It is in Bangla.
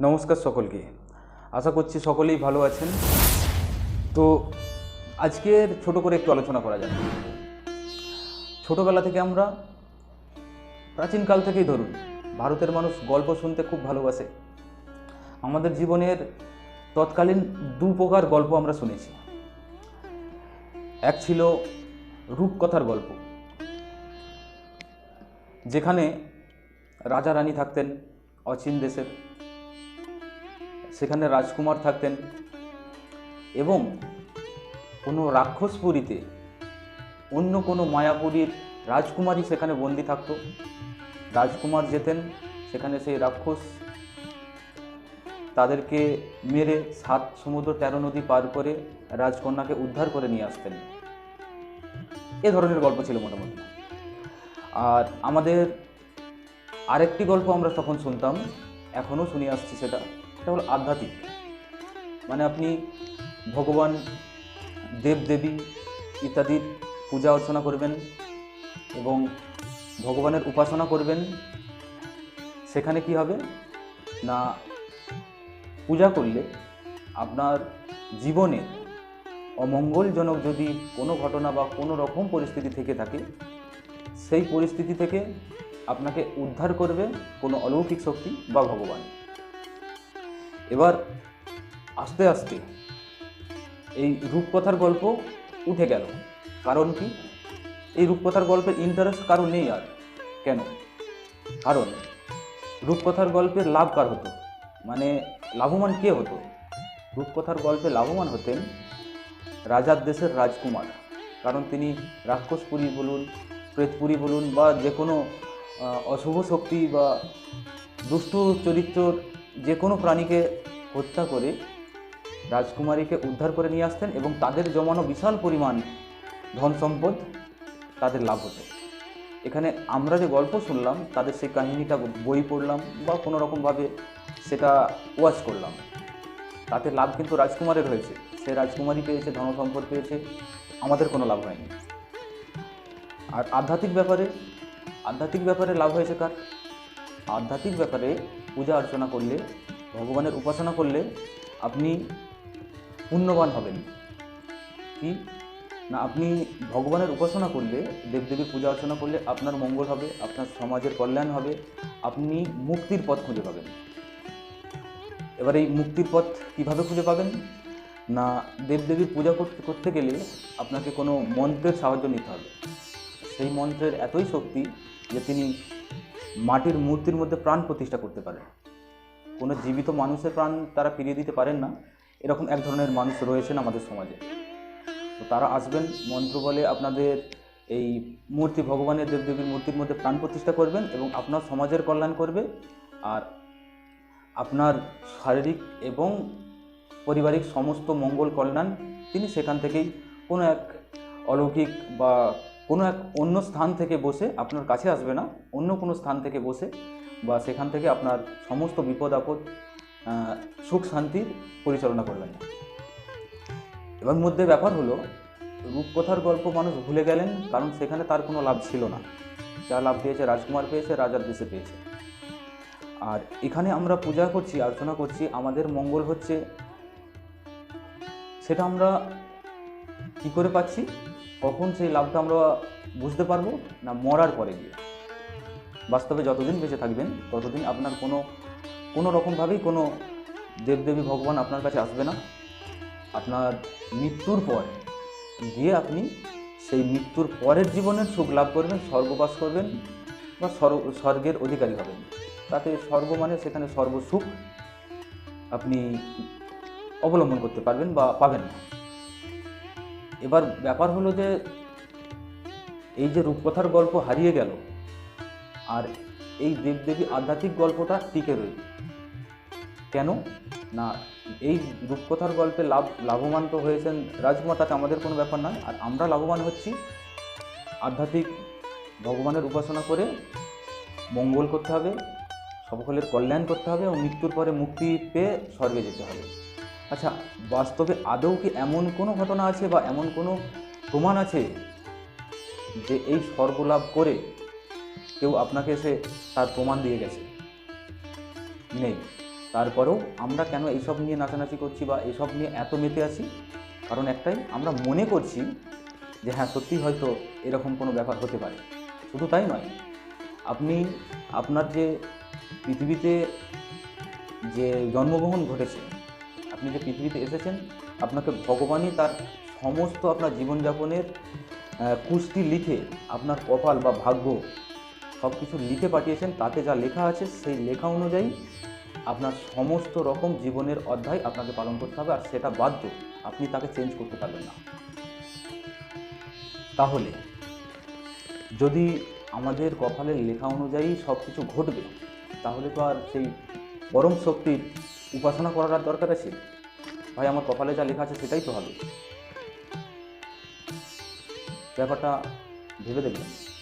নমস্কার সকলকে। আশা করছি সকলেই ভালো আছেন। তো আজকের ছোট করে একটু আলোচনা করা যাক। ছোটবেলা থেকে আমরা প্রাচীনকাল থেকেই ধরুন, ভারতের মানুষ গল্প শুনতে খুব ভালোবাসে। আমাদের জীবনের তৎকালীন দু প্রকার গল্প আমরা শুনেছি। এক ছিল রূপকথার গল্প। যেখানে রাজা রানী থাকতেন অচিন দেশের। সেখানে রাজকুমার থাকতেন এবং কোনো রাক্ষসপুরীতে অন্য কোনো মায়াপুরীর রাজকুমারী সেখানে বন্দি থাকতো। রাজকুমার যেতেন, সেখানে সেই রাক্ষস তাদেরকে মেরে সাত সমুদ্র তেরো নদী পার করে রাজকন্যাকে উদ্ধার করে নিয়ে আসতেন। এ ধরনের গল্প ছিল মোটামুটি। আর আমাদের আরেকটি গল্প আমরা তখন শুনতাম, এখনও শুনে আসছি সেটা। সেটা হলো আধ্যাত্মিক। মানে আপনি ভগবান, দেবদেবী ইত্যাদির পূজা অর্চনা করবেন এবং ভগবানের উপাসনা করবেন, সেখানে কি হবে? না, পূজা করলে আপনার জীবনে অমঙ্গলজনক যদি কোনো ঘটনা বা কোনো রকম পরিস্থিতি থেকে থাকে, সেই পরিস্থিতি থেকে আপনাকে উদ্ধার করবে কোনো অলৌকিক শক্তি বা ভগবান। এবার আস্তে আস্তে এই রূপকথার গল্প উঠে গেল। কারণ কি? এই রূপকথার গল্পের ইন্টারেস্ট কারণ নেই আর। কেন? কারণ রূপকথার গল্পের লাভ কার হতো? মানে লাভবান কে হতো? রূপকথার গল্পে লাভবান হতেন রাজার দেশের রাজকুমার। কারণ তিনি রাক্ষসপুরী বলুন, প্রেতপুরী বলুন বা যে কোনো অশুভ শক্তি বা দুষ্ট চরিত্রর যে কোনো প্রাণীকে হত্যা করে রাজকুমারীকে উদ্ধার করে নিয়ে আসতেন এবং তাদের জমানো বিশাল পরিমাণ ধন সম্পদ তাদের লাভ হতো। এখানে আমরা যে গল্প শুনলাম, তাদের সেই কাহিনীটা বই পড়লাম বা কোনো রকমভাবে সেটা ওয়াচ করলাম। তাতে লাভ কিন্তু রাজকুমারের হয়েছে। সে রাজকুমারী পেয়েছে, ধন সম্পদ পেয়েছে, আমাদের কোনো লাভ হয়নি। আর আধ্যাত্মিক ব্যাপারে আধ্যাত্মিক ব্যাপারে লাভ হয়েছে কার? আধ্যাত্মিক ব্যাপারে পূজা অর্চনা করলে, ভগবানের উপাসনা করলে আপনি পুণ্যবান হবেন। কি? না, আপনি ভগবানের উপাসনা করলে দেবদেবীর পূজা অর্চনা করলে আপনার মঙ্গল হবে, আপনার সমাজের কল্যাণ হবে, আপনি মুক্তির পথ খুঁজে পাবেন। এবার এই মুক্তির পথ কীভাবে খুঁজে পাবেন? না, দেবদেবীর পূজা করতে করতে গেলে আপনাকে কোনো মন্ত্রের সাহায্য নিতে হবে। সেই মন্ত্রের এতই শক্তি যে তিনি মাটির মূর্তির মধ্যে প্রাণ প্রতিষ্ঠা করতে পারেন কোনো জীবিত মানুষের প্রাণ তারা ফিরিয়ে দিতে পারেন না। এরকম এক ধরনের মানুষ রয়েছেন আমাদের সমাজে। তো তারা আসবেন, মন্ত্র বলে আপনাদের এই মূর্তি, ভগবানের দেবদেবীর মূর্তির মধ্যে প্রাণ প্রতিষ্ঠা করবেন এবং আপনার সমাজের কল্যাণ করবে আর আপনার শারীরিক এবং পারিবারিক সমস্ত মঙ্গল কল্যাণ তিনি সেখান থেকেই কোনো এক অলৌকিক বা কোনো এক অন্য স্থান থেকে বসে আপনার কাছে আসবে না, অন্য কোনো স্থান থেকে বসে বা সেখান থেকে আপনার সমস্ত বিপদ, আপদ সুখ, শান্তির পরিচালনা করবেন না এবার মধ্যে ব্যাপার হলো, রূপকথার গল্প মানুষ ভুলে গেলেন কারণ সেখানে তার কোনো লাভ ছিল না। যা লাভ পেয়েছে রাজকুমার পেয়েছে, রাজার দেশে পেয়েছে। আর এখানে আমরা পূজা করছি অর্চনা করছি, আমাদের মঙ্গল হচ্ছে, সেটা আমরা কি করে পাচ্ছি? কখন সেই লাভটা আমরা বুঝতে পারব না মরার পরে গিয়ে। বাস্তবে যতদিন বেঁচে থাকবেন, ততদিন আপনার কোনো কোনো রকমভাবেই কোনো দেবদেবী ভগবান আপনার কাছে আসবে না। আপনার মৃত্যুর পর গিয়ে আপনি সেই মৃত্যুর পরের জীবনের সুখ লাভ করবেন, স্বর্গবাস করবেন বা স্বর্গ স্বর্গের অধিকারী হবেন। তাতে স্বর্গ মানে সেখানে সর্বসুখ আপনি অবলম্বন করতে পারবেন বা পাবেন না। এবার ব্যাপার হলো যে এই যে রূপকথার গল্প হারিয়ে গেল, আর এই দেবদেবী আধ্যাত্মিক গল্পটা টিকে রইল। কেন? না, এই রূপকথার গল্পে লাভ, লাভবান তো হয়েছেন রাজকুমার আমাদের কোনো ব্যাপার নয়। আর আমরা লাভবান হচ্ছি আধ্যাত্মিক ভগবানের উপাসনা করে, মঙ্গল করতে হবে, সকলের কল্যাণ করতে হবে এবং মৃত্যুর পরে মুক্তি পেয়ে স্বর্গে যেতে হবে। আচ্ছা বাস্তবে আদৌ কি এমন কোনো ঘটনা আছে বা এমন কোনো প্রমাণ আছে যে এই স্বর্গলাভ করে কেউ আপনাকে এসে তার প্রমাণ দিয়ে গেছে? নেই। তারপরেও আমরা কেন এইসব নিয়ে নাচানাচি করছি বা এইসব নিয়ে এত মেতে আছি? কারণ একটাই, আমরা মনে করছি যে হ্যাঁ সত্যি হয়তো এরকম কোনো ব্যাপার হতে পারে। শুধু তাই নয়, আপনি আপনার যে পৃথিবীতে যে জন্মগ্রহণ ঘটেছে আপনি যে পৃথিবীতে এসেছেন, আপনাকে ভগবানই তার সমস্ত আপনার জীবনযাপনের কুষ্টি লিখে আপনার কপাল বা ভাগ্য সব কিছু লিখে পাঠিয়েছেন। তাতে যা লেখা আছে, সেই লেখা অনুযায়ী আপনার সমস্ত রকম জীবনের অধ্যায় আপনাকে পালন করতে হবে। আর সেটা বাধ্য আপনি তাকে চেঞ্জ করতে পারবেন না। তাহলে, যদি আমাদের কপালের লেখা অনুযায়ী সব কিছু ঘটবে, তাহলে তো আর সেই পরম শক্তির উপাসনা করার দরকার আছে? ভাই, আমার কপালে যা লেখা আছে সেটাই তো হবে। ব্যাপারটা ভেবে দেখবেন।